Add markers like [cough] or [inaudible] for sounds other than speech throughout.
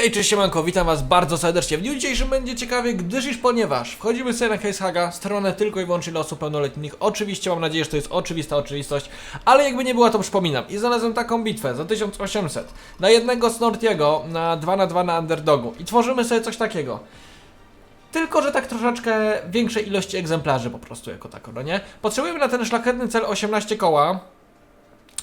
Hej, cześć siemanko, witam was bardzo serdecznie. W dniu dzisiejszym będzie ciekawie, gdyż iż ponieważ wchodzimy sobie na Casehaga, stronę tylko i wyłącznie osób pełnoletnich. Oczywiście mam nadzieję, że to jest oczywista oczywistość, ale jakby nie była, to przypominam. I znalazłem taką bitwę za 1800 na jednego Snortiego na 2 na 2 na underdogu. I tworzymy sobie coś takiego. Tylko, że tak troszeczkę większej ilości egzemplarzy po prostu jako tako, no nie? Potrzebujemy na ten szlachetny cel 18 koła.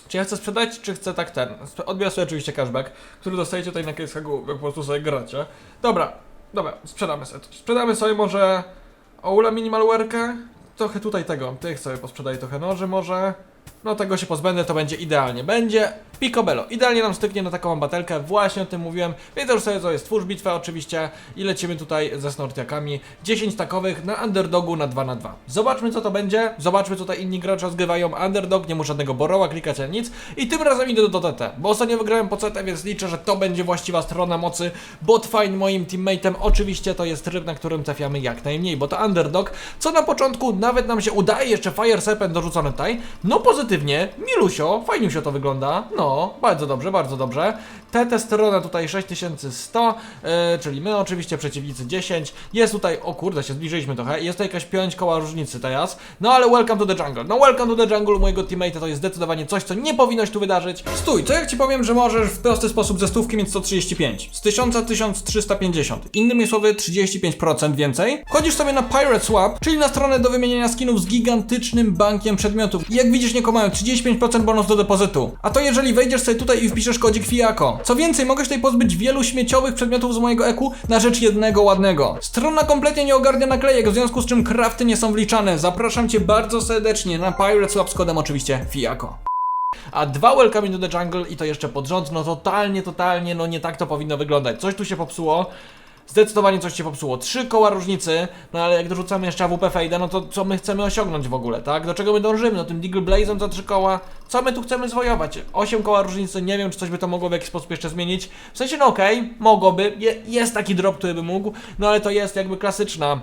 Czy ja chcę sprzedać, czy chcę tak ten? Odbiorę sobie oczywiście cashback, który dostajecie tutaj na Casehagu, jak po prostu sobie gracie. Dobra, dobra, sprzedamy sobie. Sprzedamy sobie może Oula Minimalware'kę, trochę tutaj tego, tych sobie posprzedaj trochę noży może. No tego się pozbędę, to będzie idealnie. Będzie picobello. Idealnie nam styknie na taką batelkę, właśnie o tym mówiłem. Więc już sobie to jest twórz bitwę oczywiście i lecimy tutaj ze snortiakami. 10 takowych na underdogu na 2 na 2 Zobaczmy co to będzie, zobaczmy co tutaj inni gracze rozgrywają. Underdog, nie muszę żadnego boroła klikać ani nic. I tym razem idę do TT, bo ostatnio wygrałem po CT, więc liczę, że to będzie właściwa strona mocy. Botfine moim teammateem, oczywiście to jest tryb, na którym trafiamy jak najmniej, bo to underdog, co na początku nawet nam się udaje, jeszcze Fire Serpent dorzucony tutaj. No pozytywnie, milusio, fajniusio to wygląda. No, bardzo dobrze, bardzo dobrze. TT strona tutaj 6100, e, czyli my oczywiście przeciwnicy 10. Jest tutaj, o kurde, się zbliżyliśmy trochę. Jest tutaj jakaś 5 koła różnicy teraz. No ale welcome to the jungle. No welcome to the jungle mojego teammate'a to jest zdecydowanie coś, co nie powinno się tu wydarzyć. Stój, co jak ci powiem, że możesz w prosty sposób ze stówki mieć 135, z 1000 1350, innymi słowy 35% więcej? Chodzisz sobie na Pirate Swap, czyli na stronę do wymieniania skinów z gigantycznym bankiem przedmiotów. I jak widzisz, nie mają 35% bonus do depozytu. A to jeżeli wejdziesz sobie tutaj i wpiszesz kodzik FIAKO. Co więcej, mogę się tutaj pozbyć wielu śmieciowych przedmiotów z mojego EQ na rzecz jednego ładnego. Strona kompletnie nie ogarnia naklejek, w związku z czym crafty nie są wliczane. Zapraszam cię bardzo serdecznie na Pirate Swap z kodem oczywiście FIAKO. A dwa Welcome into the Jungle i to jeszcze pod rząd, no totalnie, totalnie, no nie tak to powinno wyglądać. Coś tu się popsuło. Zdecydowanie coś się popsuło. Trzy koła różnicy, no ale jak dorzucamy jeszcze AWP Fejda, no to co my chcemy osiągnąć w ogóle, tak? Do czego my dążymy? No tym Deagle Blazem za trzy koła. Co my tu chcemy zwojować? Osiem koła różnicy, nie wiem czy coś by to mogło w jakiś sposób jeszcze zmienić. W sensie, no okej, mogłoby, Je, jest taki drop, który by mógł, no ale to jest jakby klasyczna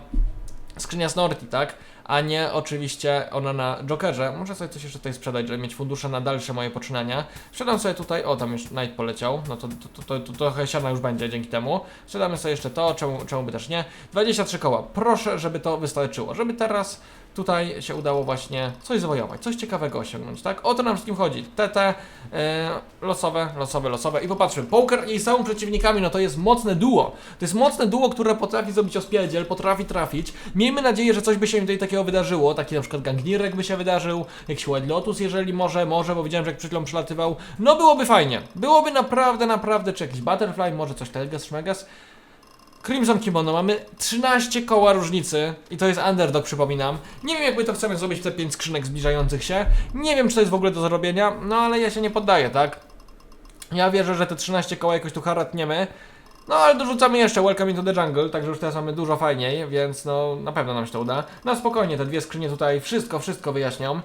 skrzynia Snorti, tak? A nie oczywiście ona na Jokerze. Muszę sobie coś jeszcze tutaj sprzedać, żeby mieć fundusze na dalsze moje poczynania. Sprzedam sobie tutaj, o tam już Knight poleciał, no to, to, to, to, trochę siana już będzie dzięki temu. Sprzedamy sobie jeszcze to, czemu, czemu by też nie. 23 koła. Proszę, żeby to wystarczyło, żeby teraz tutaj się udało właśnie coś zwojować, coś ciekawego osiągnąć, tak? O to nam wszystkim chodzi. TT, e, losowe, losowe, losowe. I popatrzmy, Poker i są przeciwnikami, no to jest mocne duo. To jest mocne duo, które potrafi zrobić ospierdziel, potrafi trafić. Miejmy nadzieję, że coś by się tutaj takiego wydarzyło, taki na przykład Gangnirek by się wydarzył, jakiś White Lotus, jeżeli może, może, bo widziałem, że jak przed chwilą przelatywał. No byłoby fajnie. Byłoby naprawdę, naprawdę, czy jakiś Butterfly, może coś Telgas, Szmegas. Crimson Kimono, mamy 13 koła różnicy i to jest underdog, przypominam. Nie wiem, jak my to chcemy zrobić te 5 skrzynek zbliżających się. Nie wiem, czy to jest w ogóle do zrobienia, no ale ja się nie poddaję, tak? Ja wierzę, że te 13 koła jakoś tu haratniemy. No ale dorzucamy jeszcze Welcome into the Jungle, także już teraz mamy dużo fajniej, więc no na pewno nam się to uda. No spokojnie, te dwie skrzynie tutaj wszystko, wszystko wyjaśnią.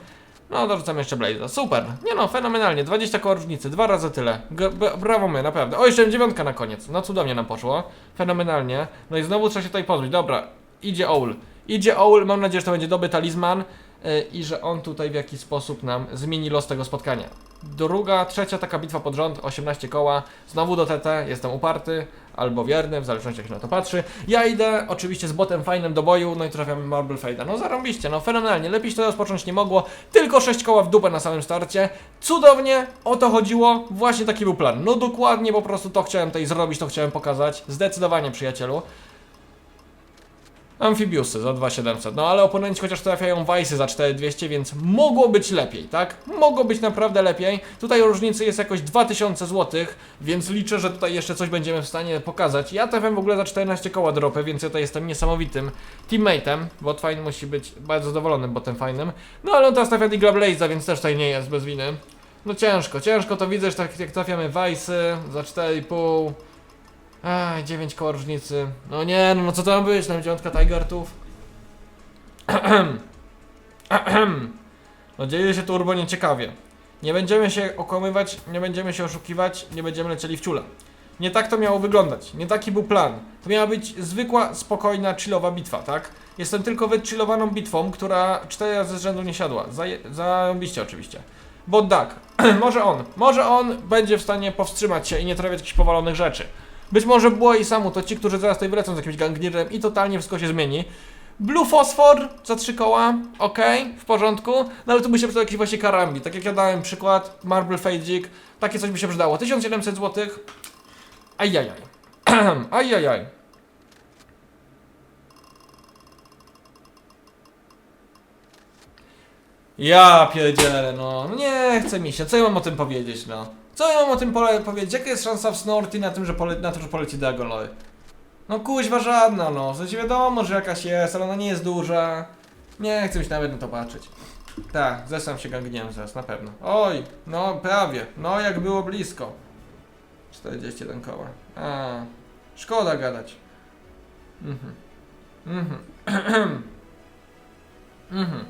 No dorzucamy jeszcze Blaze'a, super. Nie no, fenomenalnie, 20 koła różnicy, dwa razy tyle. G brawo my, naprawdę. O, jeszcze dziewiątka na koniec, no cudownie nam poszło. Fenomenalnie. No i znowu trzeba się tutaj pozbyć, dobra. Idzie Owl. Idzie Owl, mam nadzieję, że to będzie dobry talizman i że on tutaj w jakiś sposób nam zmieni los tego spotkania. Druga, trzecia taka bitwa pod rząd, 18 koła, znowu do TT, jestem uparty, albo wierny, w zależności jak się na to patrzy. Ja idę oczywiście z botem fajnym do boju, no i trafiamy Marble Fade'a. No zarąbiście, no fenomenalnie, lepiej się to rozpocząć nie mogło, tylko 6 koła w dupę na samym starcie. Cudownie, o to chodziło, właśnie taki był plan. No dokładnie po prostu to chciałem tutaj zrobić, to chciałem pokazać, zdecydowanie przyjacielu. Amfibiusy za 2700, no ale oponenci chociaż trafiają Weissy za 4200, więc mogło być lepiej, tak? Mogło być naprawdę lepiej. Tutaj różnicy jest jakoś 2000 zł, więc liczę, że tutaj jeszcze coś będziemy w stanie pokazać. Ja trafiam w ogóle za 14 koła dropy, więc ja tutaj jestem niesamowitym teammateem, bo fajny musi być bardzo zadowolonym botem fajnym. No ale on teraz trafia Digla Blaze'a, więc też tutaj nie jest bez winy. No ciężko, ciężko to widzę, że tak jak trafiamy Weissy za 4,5 Ach, 9 koła różnicy. No nie, no, no co to ma być? Tam dziewiątka Tigertów. [clears throat] No dzieje się turbo nieciekawie. Nie będziemy się okłamywać, nie będziemy się oszukiwać, nie będziemy lecieli w ciula. Nie tak to miało wyglądać, nie taki był plan. To miała być zwykła, spokojna, chillowa bitwa, tak? Jestem tylko wychillowaną bitwą, która 4 razy z rzędu nie siadła. Zaje- Zarąbiście oczywiście. Bo tak, [clears throat] może on, może on będzie w stanie powstrzymać się i nie trafiać jakichś powalonych rzeczy. Być może było i samo, to ci, którzy zaraz tutaj wlecą z jakimś ganglirem i totalnie wszystko się zmieni. Blue Phosphor za trzy koła, ok, w porządku, no ale tu by się przydał jakiś właśnie karambi, tak jak ja dałem przykład, Marble Fadzik, takie coś by się przydało, 1700 zł, ajajaj, [clears throat] ajajaj. Ja pierdzielę. No Nie chce mi się. Co ja mam o tym powiedzieć, no? Co ja mam o tym pole powiedzieć? Jaka jest szansa w Snorty na tym, że pole na to, że poleci Diagonal? No kuźwa żadna, no. W sensie wiadomo, że jakaś jest, ale ona nie jest duża. Nie chcę się nawet na to patrzeć. Tak, zesam się gangniem zaraz, na pewno. Oj, no prawie. No jak było blisko. 41 koła. A, szkoda gadać. Mhm. Mhm. [clears throat] mhm.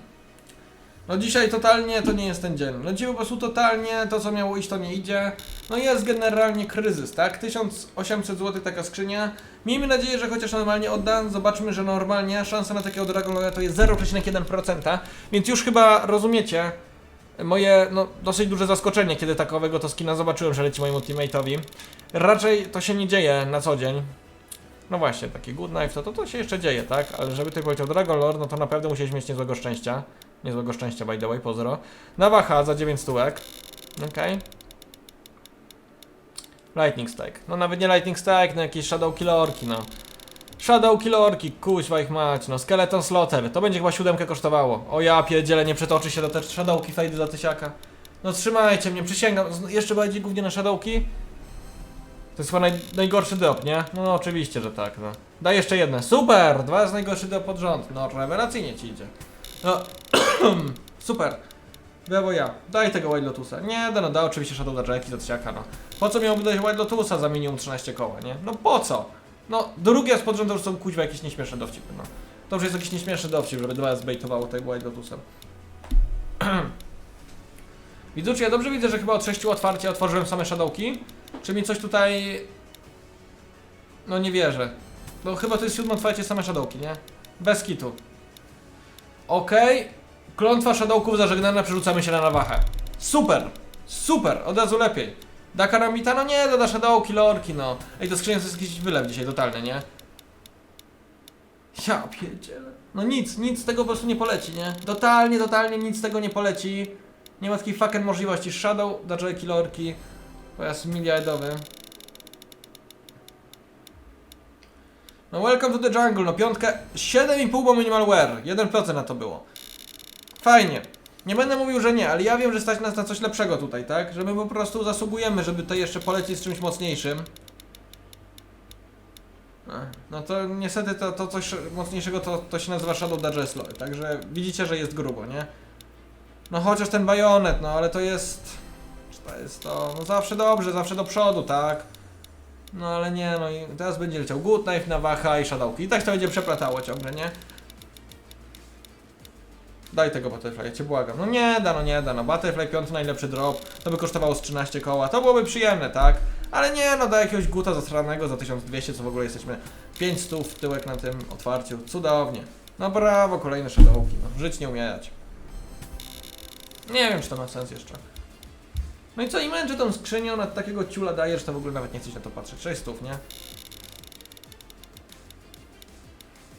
No dzisiaj totalnie to nie jest ten dzień. No dzisiaj po prostu totalnie to co miało iść to nie idzie. No jest generalnie kryzys, tak? 1800 zł taka skrzynia. Miejmy nadzieję, że chociaż normalnie odda. Zobaczmy, że normalnie szansa na takiego Dragon to jest 0,1%. Więc już chyba rozumiecie moje no, dosyć duże zaskoczenie, kiedy takowego to skina zobaczyłem, że leci mojemu teammate'owi. Raczej to się nie dzieje na co dzień. No właśnie, taki good knife, to, to, to się jeszcze dzieje, tak? Ale żeby tutaj powiedział Dragon Lord, no to naprawdę musieliśmy mieć niezłego szczęścia. Niezłego szczęścia, by the way, pozdro. Nawaha za 9 stówek. Okej. Lightning Strike. No nawet nie Lightning Strike, no jakieś Shadow Killorki, no. Shadow Killorki, kuźwa ich mać, no. Skeleton Slaughter, to będzie chyba siódemkę kosztowało. O ja pierdzielę, nie przetoczy się do te Shadowki fejdy za tysiaka. No trzymajcie mnie, przysięgam. Z- Jeszcze bardziej głównie na Shadowki? To jest chyba naj, najgorszy drop, nie? No, no oczywiście, że tak, no. Daj jeszcze jedne. Super! Dwa razy najgorszy drop pod rząd. No, rewelacyjnie ci idzie. No, [clears throat] super. Brawo ja. Daj tego White Lotusa. Nie, no da oczywiście Shadow da Jacki za trzciaka, no. Po co miałby dać White Lotusa za minimum 13 koła, nie? No po co? No, drugi raz pod rząd to już są kuźwa jakieś nieśmieszne dowcipy, no. To już jest jakiś nieśmieszny dowcip, żeby dwa zbejtowało tego White Lotusem. [clears throat] Widzucie, ja dobrze widzę, że chyba od 6 otwarcia otworzyłem same Shadowki. Czy mi coś tutaj... No nie wierzę. No chyba to jest siódme otwarcie same Shadowki, nie? Bez kitu. Okej. Klątwa Shadowków zażegnana, przerzucamy się na nawachę. Super! Super! Od razu lepiej. Da karambita? No nie, doda Shadowki, lorki, no. Ej, to skrzynia to jest jakiś wylew dzisiaj, totalny, nie? Ja pierdzielę. No nic, nic z tego po prostu nie poleci, nie? Totalnie, totalnie nic z tego nie poleci. Nie ma takiej fucking możliwości. Shadow, da Killorki. Pojazd miliardowy. No welcome to the jungle, no piątkę, 7,5 bo minimal wear, 1% na to było. Fajnie. Nie będę mówił, że nie, ale ja wiem, że stać nas na coś lepszego tutaj, tak? Że my po prostu zasługujemy, żeby to jeszcze polecieć z czymś mocniejszym. No to niestety to, to coś mocniejszego to, to się nazywa Shadow Dageslow, także widzicie, że jest grubo, nie? No chociaż ten bajonet, no ale to jest... Czy to jest to... No zawsze dobrze, zawsze do przodu, tak? No ale nie, no i teraz będzie leciał Good Knife, Nawaha i Shadowki. I tak to będzie przeplatało ciągle, nie? Daj tego Butterfly, ja cię błagam. No nie da, no nie da, no Butterfly 5 najlepszy drop, to by kosztowało z 13 koła, to byłoby przyjemne, tak? Ale nie, no da jakiegoś guta zasranego za 1200, co w ogóle jesteśmy 500 w tyłek na tym otwarciu, cudownie. No brawo, kolejne Shadowki, no żyć nie umierać. Nie wiem, czy to ma sens jeszcze. No i co, i męczę tą skrzynią, na takiego ciula dajesz, to w ogóle nawet nie chcesz na to patrzeć. 6 stów, nie?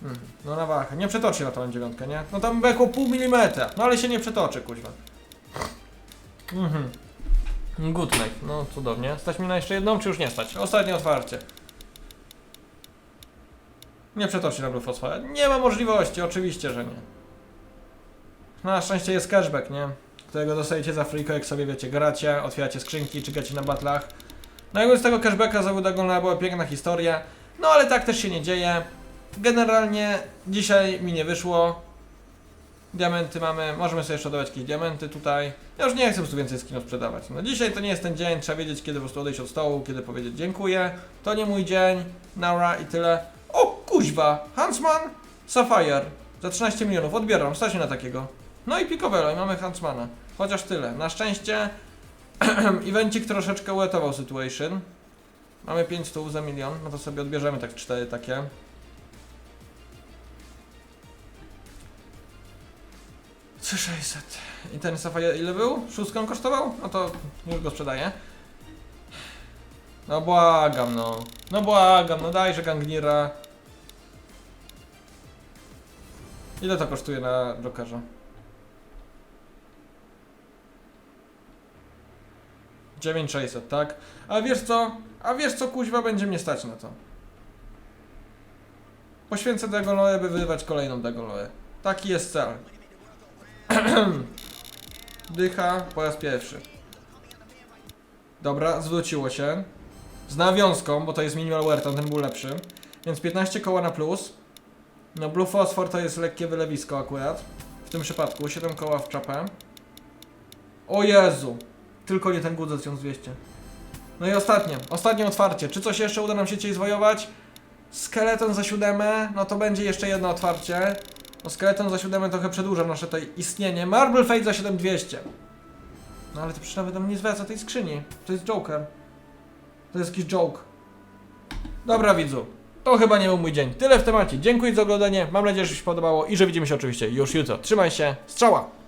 Hmm, no na wachę. Nie przetoczy na tą dziewiątkę, nie? No tam bekło pół milimetra. No ale się nie przetoczy, kuźwa. Mhm. Good night. No cudownie. Stać mi na jeszcze jedną, czy już nie stać? Ostatnie otwarcie. Nie przetoczy na Phosphor. Nie ma możliwości, oczywiście, że nie. Na szczęście jest cashback, nie? Którego dostajecie za friko, jak sobie wiecie, gracie, otwieracie skrzynki, czekacie na batlach. No i z tego cashbacka za Udagona była piękna historia. No ale tak też się nie dzieje. Generalnie dzisiaj mi nie wyszło. Diamenty mamy, możemy sobie jeszcze dodawać jakieś diamenty tutaj. Ja już nie chcę po prostu więcej skinów sprzedawać. No dzisiaj to nie jest ten dzień, trzeba wiedzieć kiedy po prostu odejść od stołu, kiedy powiedzieć dziękuję. To nie mój dzień, Naura i tyle. O kuźwa, Huntsman, Sapphire za 13 milionów, odbieram, stać na takiego. No i Picobello i mamy Huntsmana. Chociaż tyle. Na szczęście [clears throat] evencik troszeczkę uratował situation. Mamy 5 stów za milion, no to sobie odbierzemy tak cztery takie. Co 600. I ten Sapphire ile był? Szóstką kosztował? No to już go sprzedaję. No błagam, no. No błagam, no dajże Gangnira. Ile to kosztuje na Jokerze? 9600, tak? A wiesz co? A wiesz co, kuźwa, będzie mnie stać na to. Poświęcę Degoloę, by wyrywać kolejną Degoloę. Taki jest cel. [clears throat] Dycha po raz pierwszy. Dobra, zwróciło się. Z nawiązką, bo to jest minimal wear, ten był lepszy. Więc 15 koła na plus. No Blue Phosphor to jest lekkie wylewisko akurat. W tym przypadku 7 koła w czapę. O Jezu! Tylko nie ten gud za 1200. No i ostatnie, ostatnie otwarcie. Czy coś jeszcze uda nam się dzisiaj zwojować? Skeleton za siódemę, no to będzie jeszcze jedno otwarcie. No skeleton za siódemę trochę przedłuża nasze tutaj istnienie. Marble Fate za 7200. No ale to przecież nawet nam nie zwraca tej skrzyni. To jest Joker. To jest jakiś joke. Dobra widzu, to chyba nie był mój dzień. Tyle w temacie. Dziękuję za oglądanie, mam nadzieję, że się podobało i że widzimy się oczywiście już jutro. Trzymaj się, strzała!